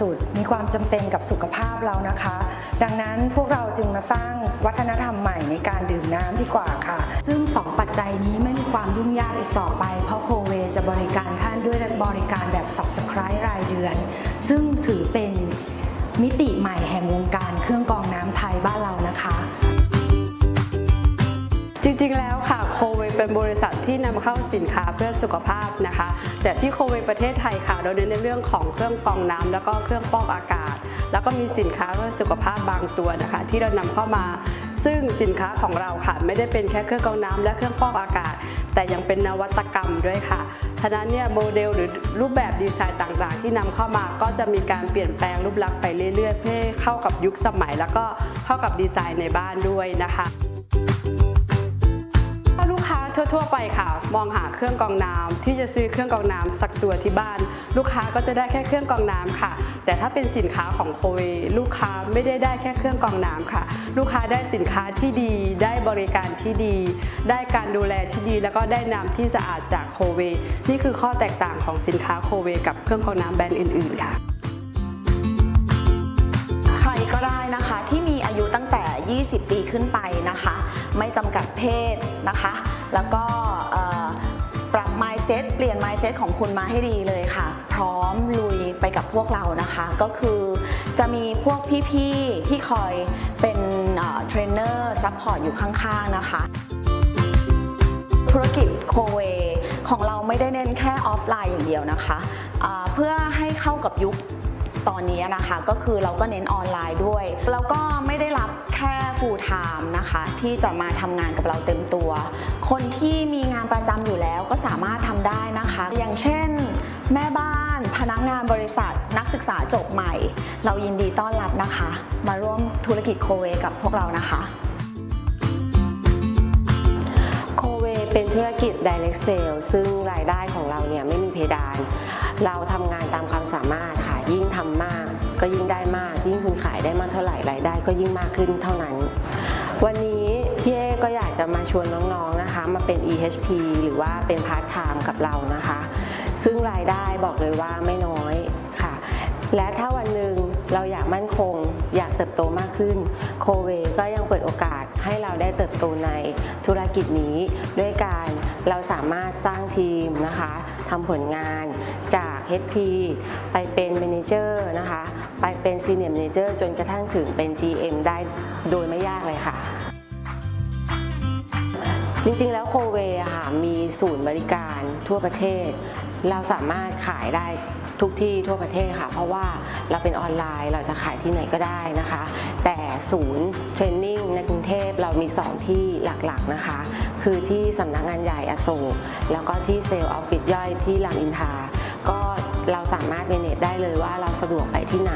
สุทธิ์ มีความจำเป็นกับสุขภาพเรานะคะ ดังนั้นพวกเราจึงมาสร้างวัฒนธรรมใหม่ในการดื่มน้ำดีกว่าค่ะ ซึ่ง 2 ปัจจัยนี้ไม่มีความยุ่งยากอีกต่อไป เพราะโคเวจะบริการท่านด้วยบริการแบบ subscribe รายเดือน ซึ่งถือเป็นมิติใหม่แห่งวงการเครื่องกรองน้ำไทยบ้านเรานะคะ จริงๆแล้วค่ะ เป็นบริษัทที่นำเข้าสินค้าเพื่อสุขภาพนะคะ แต่ที่โคเวประเทศไทยค่ะเราเน้นในเรื่องของเครื่องกรองน้ำแล้วก็เครื่องฟอกอากาศ แล้วก็มีสินค้าเพื่อสุขภาพบางตัวนะคะ ที่เรานำเข้ามาซึ่งสินค้าของเราค่ะไม่ได้เป็นแค่เครื่องกรองน้ำและเครื่องฟอกอากาศ แต่ยังเป็นนวัตกรรมด้วยค่ะฉะนั้นเนี่ยโมเดลหรือรูปแบบดีไซน์ต่างๆ ที่นำเข้ามาก็จะมีการเปลี่ยนแปลงรูปลักษณ์ไปเรื่อยๆ เพื่อเข้ากับยุคสมัย แล้วก็เข้ากับดีไซน์ในบ้านด้วยนะคะ ทั่วไปค่ะ มองหาเครื่องกรองน้ำที่จะซื้อเครื่องกรองน้ำสักตัวที่บ้าน ลูกค้าก็จะได้แค่เครื่องกรองน้ำค่ะ แต่ถ้าเป็นสินค้าของโคเวลูกค้าไม่ได้ได้แค่เครื่องกรองน้ำค่ะ ลูกค้าได้สินค้าที่ดี ได้บริการที่ดี ได้การดูแลที่ดี แล้วก็ได้น้ำที่สะอาดจากโคเวนี่คือข้อแตกต่างของสินค้าโคเวกับเครื่องกรองน้ำแบรนด์อื่นๆค่ะใครก็ได้นะคะที่มีอายุตั้งแต่ 20 ปีขึ้นไป ไม่จำกัดเพศนะคะ แล้วก็ปรับ mindset เปลี่ยน mindset ของคุณมาให้ดีเลยค่ะ พร้อมลุยไปกับพวกเรานะคะ ก็คือจะมีพวกพี่ๆ ที่คอยเป็นเทรนเนอร์ซัพพอร์ตอยู่ข้างๆนะคะ ธุรกิจโคเวของเราไม่ได้เน้นแค่ออฟไลน์อย่างเดียวนะคะอ่าเพื่อให้เข้ากับยุค ตอนนี้นะคะก็คือเราก็เน้นออนไลน์ด้วย แล้วก็ไม่ได้รับแค่ full time นะคะที่จะมาทำงานกับเราเต็มตัว คนที่มีงานประจำอยู่แล้วก็สามารถทำได้นะคะ อย่างเช่น แม่บ้าน พนักงานบริษัท นักศึกษาจบใหม่ เรายินดีต้อนรับนะคะ มาร่วมธุรกิจโคเวกับพวกเรานะคะโคเวเป็นธุรกิจ direct sale ซึ่งรายได้ของเราเนี่ยไม่มีเพดาน เราทำงานตามความสามารถค่ะ ทำมาก ก็ยิ่งได้มาก ยิ่งคุณขายได้มากเท่าไหร่รายได้ก็ยิ่งมากขึ้นเท่านั้น วันนี้พี่เอก็อยากจะมาชวนน้องๆนะคะ มาเป็น EHP หรือว่าเป็นพาร์ทไทม์กับเรานะคะ ซึ่งรายได้บอกเลยว่าไม่น้อยค่ะ และถ้าวันหนึ่งเราอยากมั่นคง เวก็ยังเปิดโอกาสให้เราได้เติบโตในธุรกิจนี้ ด้วยการเราสามารถสร้างทีมนะคะทำผลงานจาก HP ไปเป็นเมนเจอร์นะคะ ไปเป็นซีเนียร์เมนเจอร์จนกระทั่งถึงเป็น GM ได้โดยไม่ยากเลยค่ะ จริงๆ แล้วโคเวอะค่ะมีศูนย์บริการทั่วประเทศ เราสามารถขายได้ทุกที่ทั่วประเทศค่ะ เพราะว่าเราเป็นออนไลน์เราจะขายที่ไหนก็ได้นะคะ แต่ศูนย์เทรนนิ่งในกรุงเทพเรามี 2 ที่หลักๆนะคะ คือที่สำนักงานใหญ่อโศกแล้วก็ที่เซลล์ออฟฟิศย่อยที่รามอินทาก็เราสามารถเมเนจได้เลยว่าเราสะดวกไปที่ไหน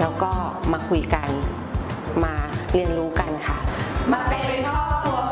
แล้วก็มาคุยกันมาเรียนรู้กันค่ะ มาเป็นพ่อตัว